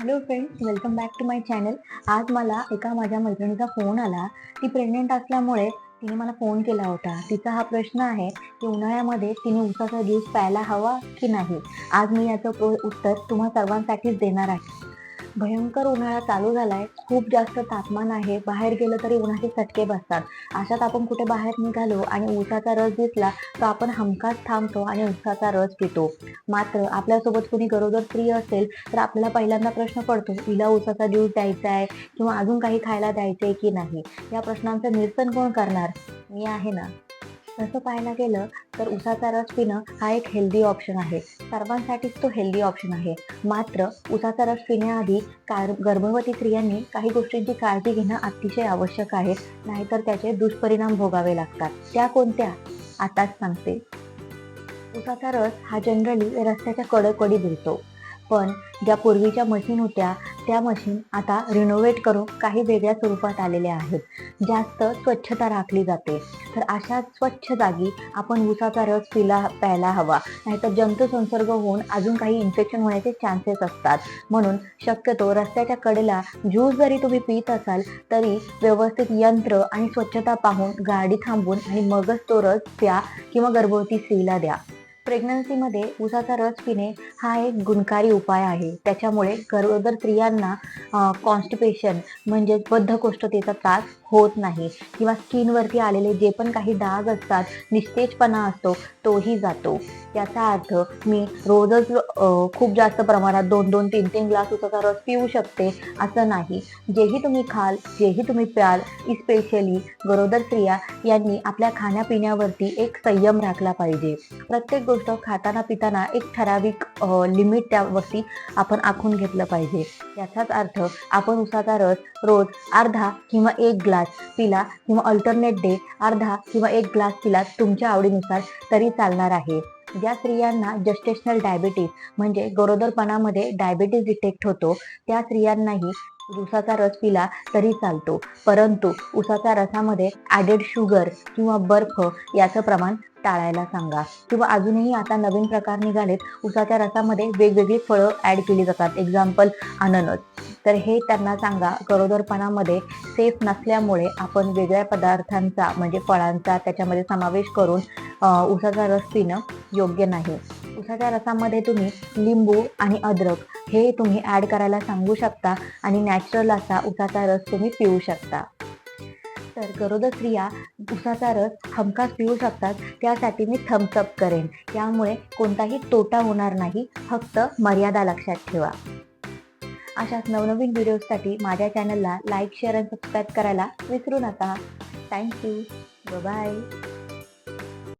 Hello friends welcome back to my channel आज मला एका माझ्या मैत्रिणीचा फोन आला. ती प्रेग्नेंट असल्यामुळे तिने मला फोन केला होता. तिचा हा प्रश्न आहे की उन्हाळ्यामध्ये तिने उसाचा ज्यूस प्यायला हवा की नाही? आज मी याचं उत्तर तुम्हा सर्वांसाठीच देणार आहे. भयंकर उन्हाळा चालू झालाय. खूप जास्त तापमान आहे. बाहेर गेलं तरी उन्हाचे चटके बसतात. अशात आपण कुठे बाहेर निघालो आणि ऊसाचा रस दिसला तर आपण हमखास थांबतो आणि ऊसाचा रस पितो. मात्र आपल्यासोबत कुणी गरोदर स्त्री असेल तर आपल्याला पहिल्यांदा प्रश्न पडतो हिला ऊसाचा ज्यूस द्यायचा आहे किंवा अजून काही खायला द्यायचंय की नाही? या प्रश्नांचं निरसन कोण करणार? मी आहे ना. तसं पाहायला गेलं तर उसाचा रस पिणं हा एक हेल्दी ऑप्शन आहे. सर्वांसाठीच तो हेल्दी ऑप्शन आहे. मात्र उसाचा रस पिण्याआधी कार गर्भवती स्त्रियांनी काही गोष्टींची काळजी घेणं अतिशय आवश्यक आहे. नाहीतर त्याचे दुष्परिणाम भोगावे लागतात. त्या कोणत्या? आताच सांगते. उसाचा रस हा जनरली रस्त्याच्या कडकडी मिळतो पण ज्या पूर्वीच्या मशीन होत्या त्या मशीन आता रिनोव्हेट करून काही वेगळ्या स्वरूपात आलेल्या आहेत. जास्त स्वच्छता राखली जाते. तर अशा स्वच्छ जागी आपण ऊसाचा रस पिला प्यायला हवा. नाहीतर जंतुसंसर्ग होऊन अजून काही इन्फेक्शन होण्याचे चान्सेस असतात. म्हणून शक्यतो रस्त्याच्या कडेला ज्यूस जरी तुम्ही पित असाल तरी व्यवस्थित यंत्र आणि स्वच्छता पाहून गाडी थांबवून आणि मगच तो रस प्या किंवा गर्भवती स्त्रीला द्या. प्रेग्नन्सीमध्ये उसाचा रस पिणे हा एक गुणकारी उपाय आहे. त्याच्यामुळे गरोदर स्त्रियांना कॉन्स्टिपेशन म्हणजेच बद्धकोष्ठतेचा त्रास होत नाही. किंवा स्किनवरती आलेले जे पण काही डाग असतात निस्तेजपणा असतो तोही जातो. याचा अर्थ मी रोजच खूप जास्त प्रमाणात दोन दोन तीन तीन ग्लास उसाचा रस पिऊ शकते असं नाही. जेही तुम्ही खाल जेही तुम्ही प्याल इस्पेशली गरोदर स्त्रिया यांनी आपल्या खाण्यापिण्यावरती एक संयम राखला पाहिजे. प्रत्येक गोष्ट खाताना पिताना एक ठराविक लिमिट त्यावरती आपण आखून घेतलं पाहिजे. याचाच अर्थ आपण उसाचा रस रोज अर्धा किंवा एक ग्लास पिला किंवा अल्टरनेट डे अर्धा किंवा एक ग्लास पिला तुमच्या आवडीनुसार तरी चालणार आहे. ज्या स्त्रियांना जस्टेशनल डायबिटीज म्हणजे गरोदरपणामध्ये डायबिटीज डिटेक्ट होतो त्या स्त्रियांनाही उसाचा रस पिला तरी चालतो. परंतु उसाच्या रसामध्ये ॲडेड शुगर किंवा बर्फ याचं प्रमाण टाळायला सांगा. किंवा अजूनही आता नवीन प्रकार निघालेत उसाच्या रसामध्ये वेगवेगळी फळं ऍड केली जातात. एक्झाम्पल अननस. तर हे त्यांना सांगा. गरोदरपणामध्ये सेफ नसल्यामुळे आपण वेगळ्या पदार्थांचा म्हणजे फळांचा त्याच्यामध्ये समावेश करून उसाचा रस पिणं योग्य नाही. उसाच्या रसामध्ये तुम्ही लिंबू आणि अद्रक हे तुम्ही ऍड करायला सांगू शकता आणि नॅचरल असा उसाचा रस तुम्ही पिऊ शकता. तर गरोदर स्त्रिया उसाचा रस हमखास पिऊ शकतात. त्यासाठी मी थम्सअप करेन. त्यामुळे कोणताही तोटा होणार नाही. फक्त मर्यादा लक्षात ठेवा. अशाच नवनवीन व्हिडिओजसाठी माझ्या चॅनलला लाईक शेअर आणि सबस्क्राईब करायला विसरू नका. Thank you bye